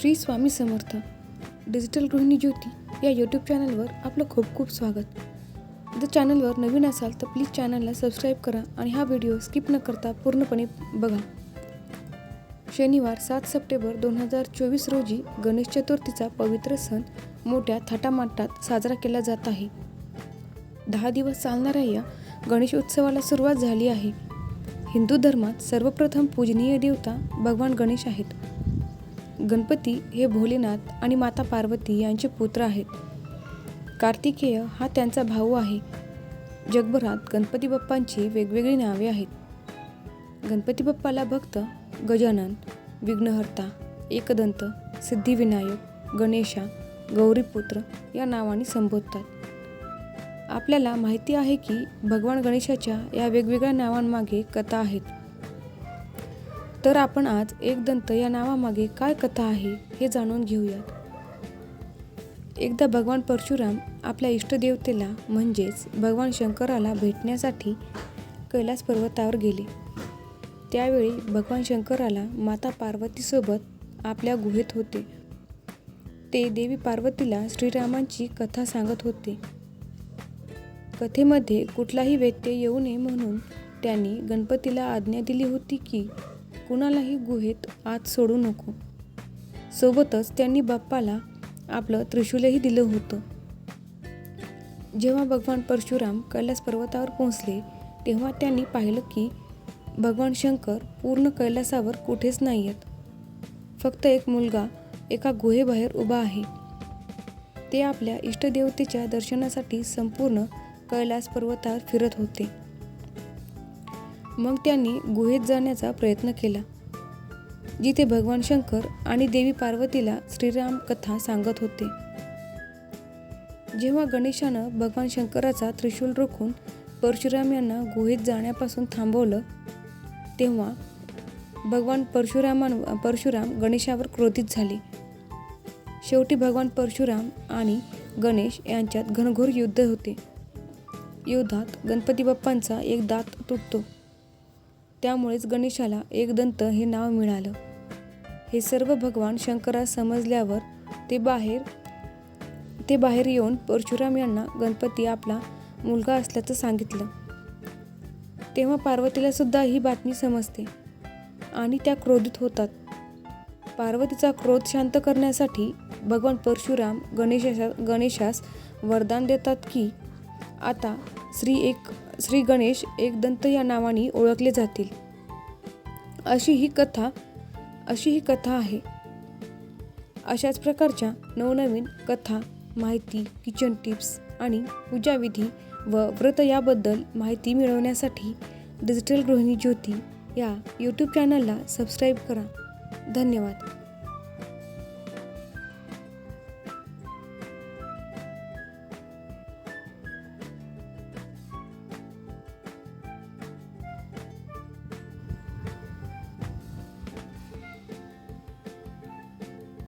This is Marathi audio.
श्री स्वामी समर्थ डिजिटल गृहिणी ज्योती या यूट्यूब चॅनलवर आपलं खूप खूप स्वागत. जर चॅनलवर नवीन असाल तर प्लीज चॅनलला सबस्क्राईब करा आणि हा व्हिडिओ स्किप न करता पूर्णपणे बघा. शनिवार सात सप्टेंबर दोन हजार चोवीस रोजी गणेश चतुर्थीचा पवित्र सण मोठ्या थाटामाटात साजरा केला जात आहे. दहा दिवस चालणाऱ्या या गणेश उत्सवाला सुरुवात झाली आहे. हिंदू धर्मात सर्वप्रथम पूजनीय देवता भगवान गणेश आहेत. गणपती हे भोलेनाथ आणि माता पार्वती यांचे पुत्र आहेत. कार्तिकेय हा त्यांचा भाऊ आहे. जगभरात गणपती बाप्पांची वेगवेगळी नावे आहेत. गणपती बाप्पाला भक्त गजानन विघ्नहर्ता एकदंत सिद्धिविनायक गणेशा गौरीपुत्र या नावाने संबोधतात. आपल्याला माहिती आहे की भगवान गणेशाच्या या वेगवेगळ्या नावांमागे कथा आहेत. तर आपण आज एकदंत या नावामागे काय कथा आहे हे जाणून घेऊयात. एकदा भगवान परशुराम आपल्या इष्टदेवतेला म्हणजेच भगवान शंकराला भेटण्यासाठी कैलास पर्वतावर गेले. त्यावेळी भगवान शंकराला माता पार्वतीसोबत आपल्या गुहेत होते. ते देवी पार्वतीला श्रीरामांची कथा सांगत होते. कथेमध्ये कुठलाही व्यत्यय येऊ नये म्हणून त्यांनी गणपतीला आज्ञा दिली होती की कुणालाही गुहेत आत सोडू नको. सोबतच त्यांनी बाप्पाला आपलं त्रिशूलही दिलं होतं. जेव्हा भगवान परशुराम कैलास पर्वतावर पोहोचले तेव्हा त्यांनी पाहिलं की भगवान शंकर पूर्ण कैलासावर कुठेच नाही आहेत फक्त एक मुलगा एका गुहेबाहेर उभा आहे. ते आपल्या इष्टदेवतेच्या दर्शनासाठी संपूर्ण कैलास पर्वतावर फिरत होते. मग त्यांनी गुहेत जाण्याचा प्रयत्न केला. जिथे भगवान शंकर आणि देवी पार्वतीला श्रीराम कथा सांगत होते. जेव्हा गणेशानं भगवान शंकराचा त्रिशूल रोखून परशुराम यांना गुहेत जाण्यापासून थांबवलं तेव्हा भगवान परशुरामां परशुराम गणेशावर क्रोधित झाले. शेवटी भगवान परशुराम आणि गणेश यांच्यात घनघोर युद्ध होते. युद्धात गणपती बाप्पांचा एक दात तुटतो. त्यामुळेच गणेशाला एकदंत हे नाव मिळालं. हे सर्व भगवान शंकरास समजल्यावर ते बाहेर ते बाहेर येऊन परशुराम यांना गणपती आपला मुलगा असल्याचं सांगितलं. तेव्हा पार्वतीला सुद्धा ही बातमी समजते आणि त्या क्रोधित होतात. पार्वतीचा क्रोध शांत करण्यासाठी भगवान परशुराम गणेशा गणेशास वरदान देतात की आता श्री एक श्री गणेश एकदंत या नावाने ओळखले जातील. अशी ही कथा अशी ही कथा आहे. अशाच प्रकारच्या नवनवीन कथा माहिती किचन टिप्स आणि पूजाविधी व व्रत याबद्दल माहिती मिळवण्यासाठी डिजिटल गृहिणी ज्योती या यूट्यूब चॅनलला सबस्क्राईब करा. धन्यवाद.